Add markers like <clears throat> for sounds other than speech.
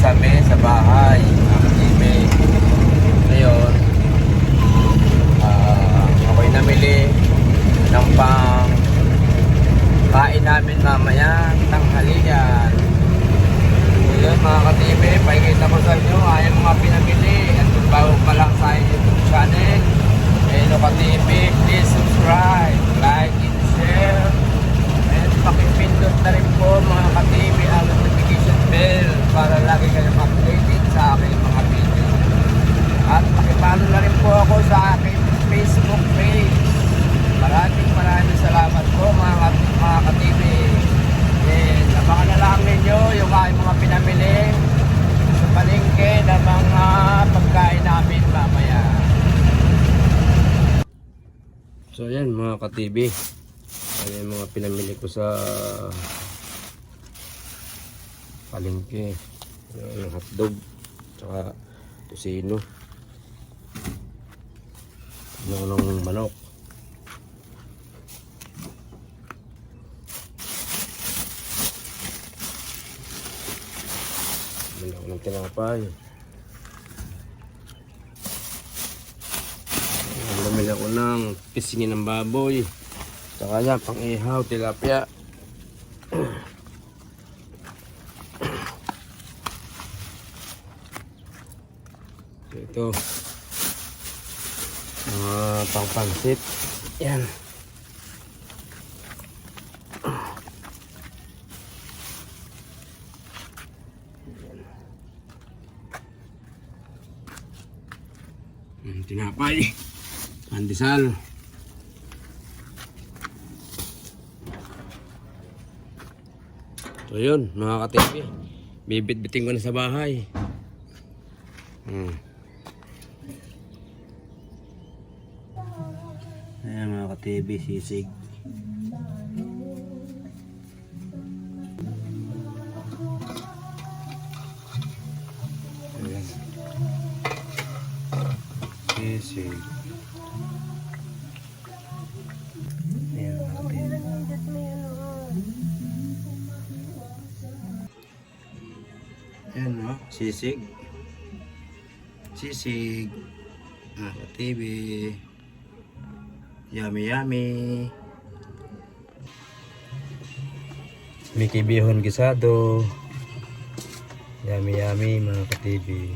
sa mesa bahay. Mga ka-TV. Ayan mga pinamili ko sa palengke. Ayan, hotdog. Tsaka tusino. Ano ng manok. Bili ako ng tinapay. Bumili ako ng pisingin ng baboy. Saka yan, pang ihaw, tilapia. <clears throat> Ito. Mga pang pansit. <clears throat> Yan. Tinapay. Pandesal. So yun, mga ka-TV. Bibit-biting ko na sa bahay. Hmm. Ayan mga ka-TV, sisig. Ayan. Sisig. Ayan o, sisig. Sisig. Ah, TV. Yummy yummy. Mickey Bihon Gisado. Yummy yummy mga ka-TV.